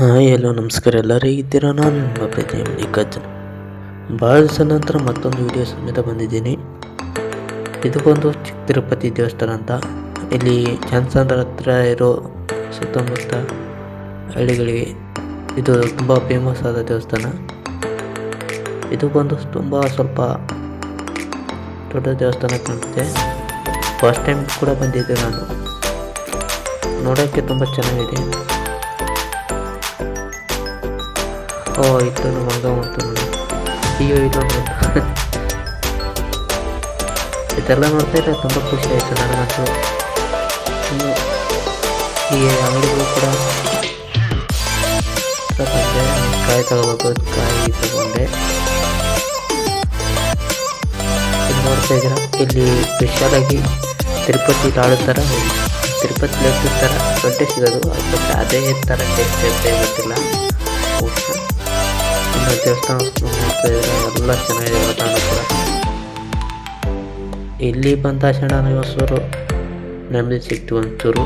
Hi, hello, ನಮಸ್ಕಾರ. ಎಲ್ಲರೂ ಹೇಗಿದ್ದೀರಾ? ನಾನು ನಿಮ್ಮ ಪ್ರತಿ ಮಲ್ಲಿಕಾರ್ಜುನ್ ಭಾಳ ದಿವಸ ನಂತರ ಮತ್ತೊಂದು ವಿಡಿಯೋ ಸಮೇತ ಬಂದಿದ್ದೀನಿ. ಇದು ಬಂದು ಚಿಕ್ಕ ತಿರುಪತಿ ದೇವಸ್ಥಾನ ಅಂತ. ಇಲ್ಲಿ ಜನಸಂದ್ರ ಹತ್ರ ಇರೋ ಸುತ್ತಮುತ್ತ ಹಳ್ಳಿಗಳಿಗೆ ಇದು ತುಂಬ ಫೇಮಸ್ ಆದ ದೇವಸ್ಥಾನ. ಇದು ಬಂದು ತುಂಬ ಸ್ವಲ್ಪ ದೊಡ್ಡ ದೇವಸ್ಥಾನ ಕಾಣುತ್ತೆ. ಫಸ್ಟ್ ಟೈಮ್ ಕೂಡ ಬಂದಿದ್ದೆ ನಾನು. ನೋಡೋಕ್ಕೆ ತುಂಬ ಚೆನ್ನಾಗಿದೆ. ಓ ಇದು ಮಗ ಉಂಟು ಅಯ್ಯೋ ಇದು ಇದೆಲ್ಲ ನೋಡ್ತಾ ಇದ್ರೆ ತುಂಬ ಖುಷಿ ಆಯಿತು ನನಗಂತೂ ಈ ಅಂಗಡಿಗಳು ಕೂಡ ತಗೊಂಡೆ ಕಾಯಿ ತಗೋಬೇಕು ಕಾಯಿ ತಗೊಂಡೆ ನೋಡ್ತಾ ಇದ್ದೀರಾ ಇಲ್ಲಿ ಸ್ಪೆಷಲ್ ಆಗಿ ತಿರುಪತಿ ಲಾಡು ಥರ ತಿರುಪತಿ ಲಡ್ಡು ಥರ ದೊಡ್ಡ ಸಿಗೋದು ಬಟ್ ಅದೇ ಥರ ಟೇಸ್ಟ್ ಇರುತ್ತೆ ಗೊತ್ತಿಲ್ಲ ಎಲ್ಲ ಚೆನ್ನಾಗಿದೆ ಇಲ್ಲಿ ಬಂದ ತಕ್ಷಣ ನಿವಾಸರು ನೆಮ್ಮದಿ ಸಿಕ್ತು ಒಂಚೂರು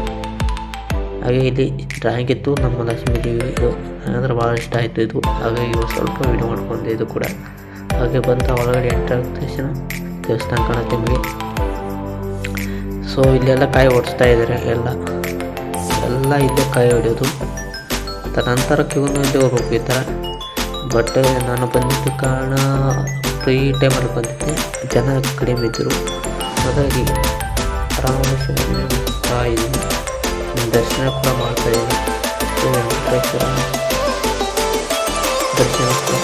ಹಾಗೆ ಇಲ್ಲಿ ಡ್ರಾಯಿಂಗ್ ಇತ್ತು ನಮ್ಮ ಲಕ್ಷ್ಮೀ ದೇವಿ ಇದು. ಅಂದರೆ ಭಾಳ ಇಷ್ಟ ಆಯಿತು ಇದು. ಹಾಗಾಗಿ ಸ್ವಲ್ಪ ವೀಡಿಯೋ ಮಾಡ್ಕೊಂಡೆ ಇದು ಕೂಡ. ಹಾಗೆ ಬಂತ ಒಳಗಡೆ ಎಂಟರ್ ತಕ್ಷಣ ದೇವಸ್ಥಾನ ಕಾಣುತ್ತೆ ನಿಮಗೆ. ಸೊ ಇಲ್ಲೆಲ್ಲ ಕಾಯಿ ಓಡಿಸ್ತಾ ಇದ್ದಾರೆ ಎಲ್ಲ. ಎಲ್ಲ ಇಲ್ಲೇ ಕಾಯಿ ಹೊಡೆಯೋದು ತದನಂತರ ಕ್ಯೂನು ಇಲ್ಲೇ ಹೋಗ್ಬೇಕು ಈ ಥರ ಬಟ್ ನಾನು ಬಂದಿದ್ದ ಕಾರಣ ಫ್ರೀ ಟೈಮಲ್ಲಿ ಬಂದಿದ್ದೆ. ಜನ ಕಡಿಮೆ ಇದ್ದರು. ಹಾಗಾಗಿ ಆರಾಮಾಗಿ ತಾಯಿ ದರ್ಶನ ಕೂಡ ಮಾಡ್ತಾ ಇದ್ದೀನಿ. ಶ್ರೀ ವೆಂಕಟೇಶ್ವರ ದರ್ಶನ ಕೂಡ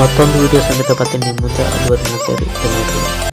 ಮತ್ತೊಂದು ವೀಡಿಯೋ ಸಮೇತ ಬರ್ತೀನಿ. ನಿಮ್ಮ ಮುಂದೆ ಅಲ್ಲಿವರೆಗೂ ನೋಡ್ತಾ